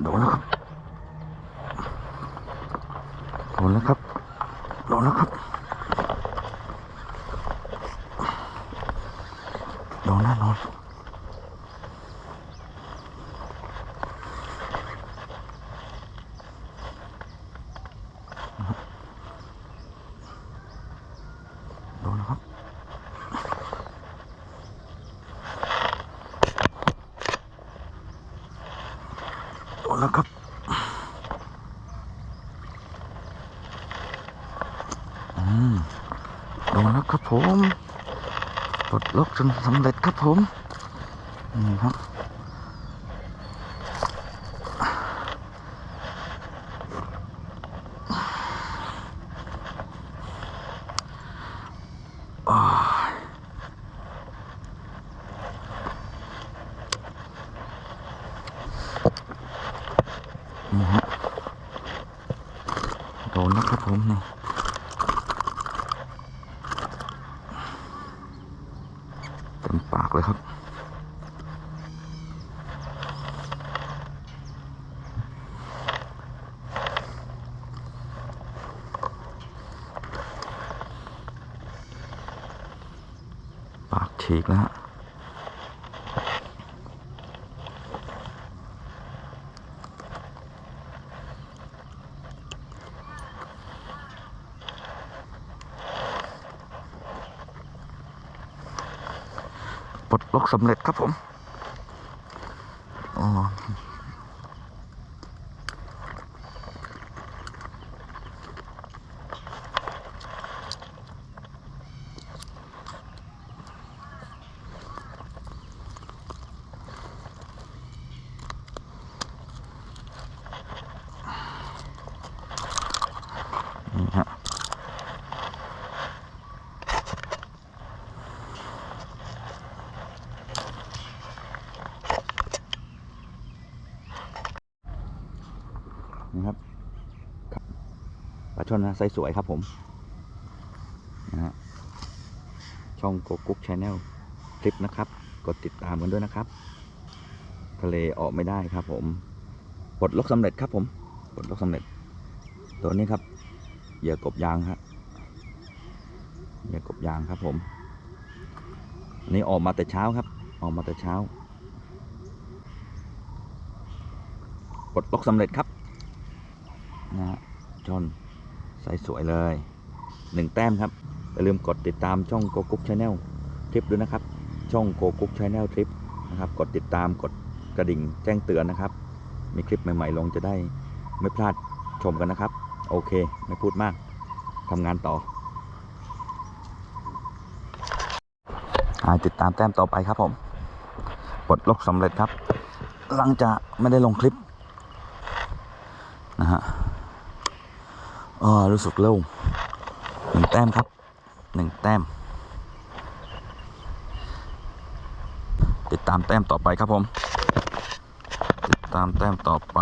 โดนแล้วครับ โดนแล้วครับ โดนแล้วครับ โดนแน่นอนโดนแล้วครับ โดน แล้วครับอืมโดนแล้วครับผมปลดล็อกจนสำเร็จครับผมนี่ครับ อ้ายนี่ฮะโดนแล้วครับ ผมนี่เต็มปากเลยครับปากฉีกแล้วฮะ ปลดล็อกสำเร็จครับผมอ๋อนี่ฮะ นะครับปลาช่อนนะไซส์สวยครับผมนะฮะช่องโกกุ๊กชาแนลคลิปนะครับ กดติดตามกันด้วยนะครับ ทะเลออกไม่ได้ครับผมปลดล็อกสำเร็จครับผมปลดล็อกสำเร็จ ตัวนี้ครับเหยื่อกบยางครับเหยื่อกบยางครับผมอันนี้ออกมาแต่เช้าครับ ออกมาแต่เช้าปลดล็อกสำเร็จครับนะฮะชน ใส่สวยเลยหนึ่งแต้มครับอย่าลืมกดติดตามช่องโกกุ๊กชาแนลทริปด้วยนะครับ ช่องโกกุ๊กชาแนลทริปนะครับ กดติดตามกดกระดิ่งแจ้งเตือนนะครับ มีคลิปใหม่ ๆ ลงจะได้ไม่พลาดชมกันนะครับ โอเค ไม่พูดมากทำงานต่ออาติดตามแต้มต่อไปครับผมปลดล็อกสำเร็จครับ หลังจากไม่ได้ลงคลิปนะฮะ ออรู้สึกโล่งหนึ่งแต้มครับหนึ่งแต้ม ติดตามแต้มต่อไปครับผม ติดตามแต้มต่อไป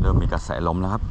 เริ่มมีกระแสลมแล้วครับ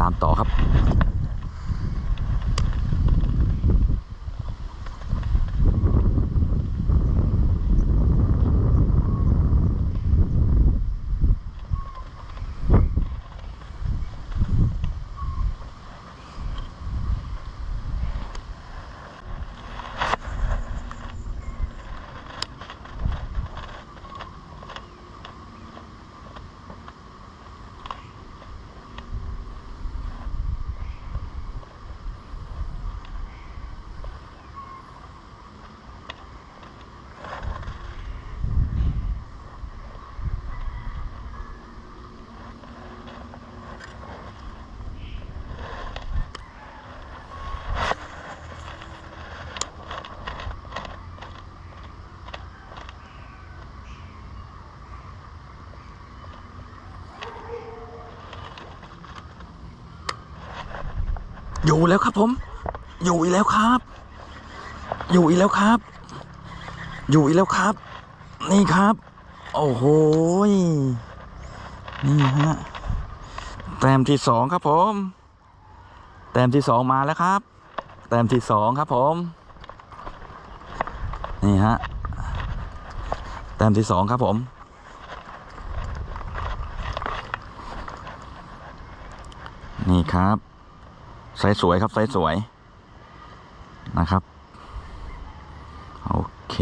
ตามต่อครับ อยู่แล้วครับผม อยู่อีกแล้วครับ อยู่อีกแล้วครับ อยู่อีกแล้วครับ นี่ครับ โอ้โหนี่ฮะแต้มที่สองครับผมแต้มที่สองมาแล้วครับแต้มที่สองครับผม นี่ฮะแต้มที่สองครับผมนี่ครับ ไซส์สวยครับไซส์สวยนะครับ โอเค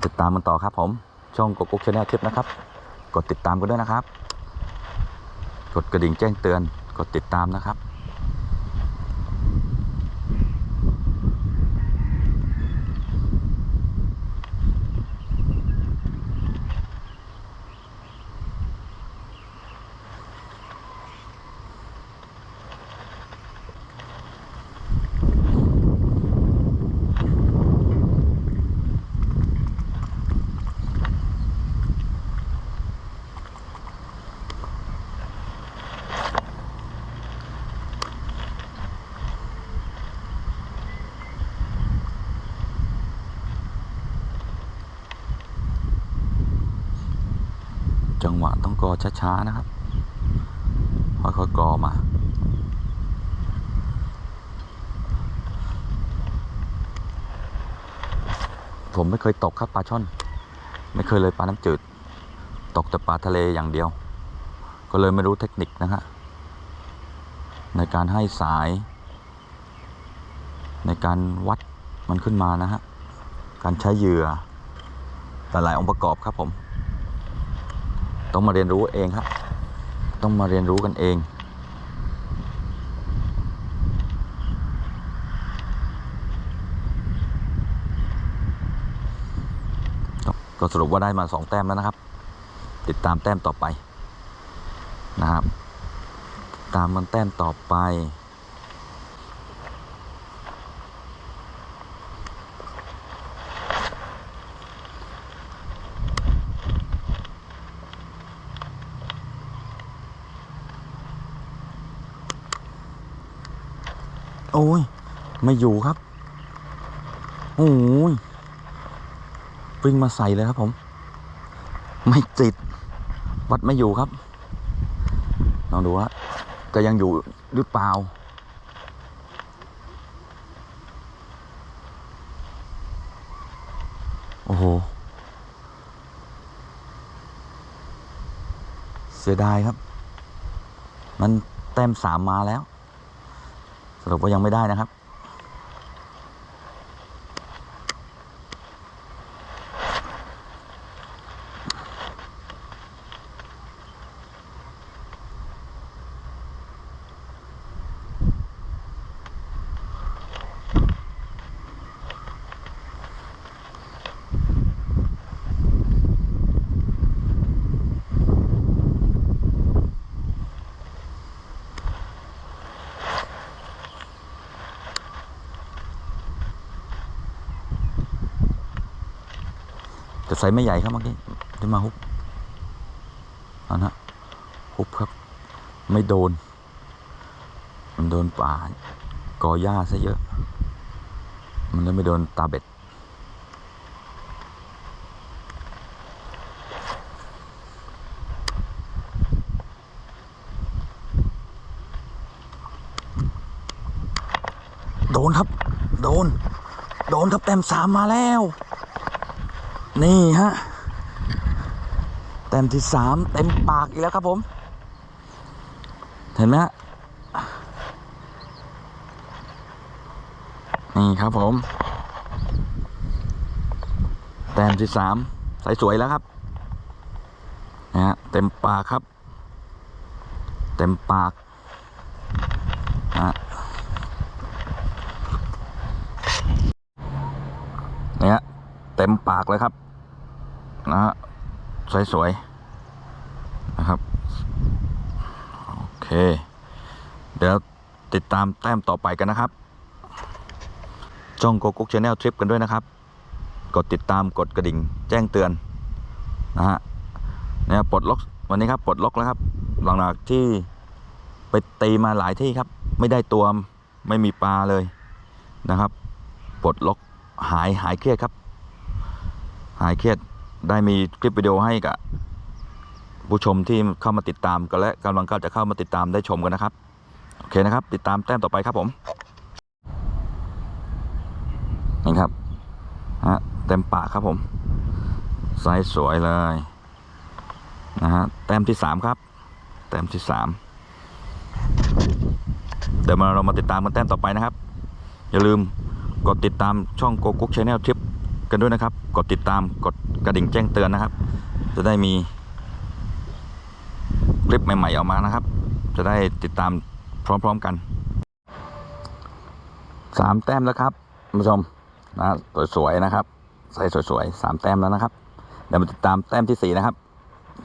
มาติดตามมันต่อครับ ผม ช่องกกุ๊กชาแนลคลิปนะครับ กดติดตามกันด้วยนะครับ กดกระดิ่งแจ้งเตือน กดติดตามนะครับ จังหวะต้องกอช้าๆนะครับค่อยๆกอมาผมไม่เคยตกครับปลาช่อน ไม่เคยเลยปลาน้ำจืด ตกแต่ปลาทะเลอย่างเดียว ก็เลยไม่รู้เทคนิคนะฮะในการให้สาย ในการวัดมันขึ้นมานะฮะการใช้เหยื่อแต่หลายองค์ประกอบครับผม ต้องมาเรียนรู้เองครับต้องมาเรียนรู้กันเอง ก็สรุปว่าได้มาสองแต้มแล้วนะครับ ติดตามแต้มต่อไปนะครับ ตามมันแต้มต่อไป อ้ย ไม่อยู่ครับ โอ้ยวิ่งมาใส่เลยครับผม ไม่ติด วัดไม่อยู่ครับ ลองดูว่าจะยังอยู่หรือเปล่า โอ้โห เสียดายครับ มันแต้มสามมาแล้ว สรุปว่ายังไม่ได้นะครับ แต่ไซส์ไม่ใหญ่ครับเมื่อกี้ได้มาฮุบเอานะฮุบครับ ไม่โดน มันโดนป่ากอหญ้าซะเยอะ มันเลยไม่โดนตาเบ็ดโดนครับ โดน โดนครับแต้มสามมาแล้ว นี่ฮะแต้มที่สามเต็มปากอีกแล้วครับผม เห็นไหมฮะนี่ครับผม แต้มที่สามใสสวยแล้วครับนะฮะเต็มปากครับ เต็มปากนะฮะเนี่ยเต็มปากเลยครับ นะฮะสวยๆนะครับ โอเค เดี๋ยวติดตามแต้มต่อไปกันนะครับ จ้องโกกุ๊กชาแนลทริปกันด้วยนะครับ กดติดตามกดกระดิ่งแจ้งเตือนนะฮะเนี่ยปลดล็อกวันนี้ครับปลดล็อกแล้วครับ หลังจากที่ไปตีมาหลายที่ครับ ไม่ได้ตัวไม่มีปลาเลยนะครับปลดล็อกหายหายเครียดครับ หายเครียด ได้มีคลิปวิดีโอให้กับผู้ชมที่เข้ามาติดตามกันและกำลังก็จะเข้ามาติดตามได้ชมกันนะครับ โอเคนะครับ ติดตามแต้มต่อไปครับผมนี่ครับฮะเต็มปากครับผมไซส์สวยเลยนะฮะแต้มที่สามครับ แต้มที่สามเดี๋ยวมาเรามาติดตามกันแต้มต่อไปนะครับ อย่าลืมกดติดตามช่องโกกุ๊กชาแนลทริป กันด้วยนะครับ กดติดตามกดกระดิ่งแจ้งเตือนนะครับ จะได้มีคลิปใหม่ๆออกมานะครับ จะได้ติดตามพร้อมๆกันสามแต้มแล้วครับท่านผู้ชมนะสวยๆนะครับ ใส่สวยๆสามแต้มแล้วนะครับเดี๋ยวมาติดตามแต้มที่สี่นะครับ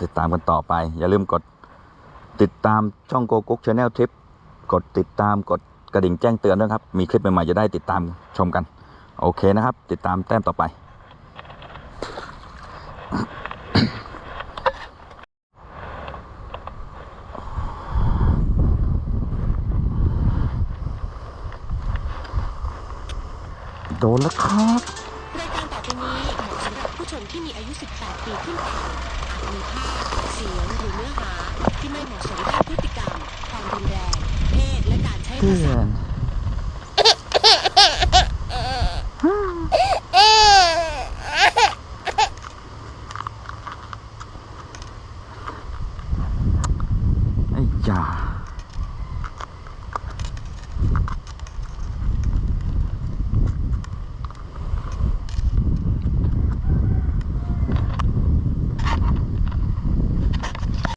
ติดตามกันต่อไป อย่าลืมกดติดตามช่องโกกุ๊กชาแนลทริปกดติดตามกดกระดิ่งแจ้งเตือนด้วยครับ มีคลิปใหม่ๆจะได้ติดตามชมกัน โอเคนะครับ ติดตามแต้มต่อไป โดนแล้วครับรายการต่อไปนี้เหมาะสำหรับผู้ชมที่มีอายุ 18 ปีขึ้นไปอาจมีภาพเสียงหรือเนื้อหาที่ไม่เหมาะสมด้านพฤติกรรม ความรุนแรง เพศ และการใช้ภาเพื่ษาอนไอ้จ่า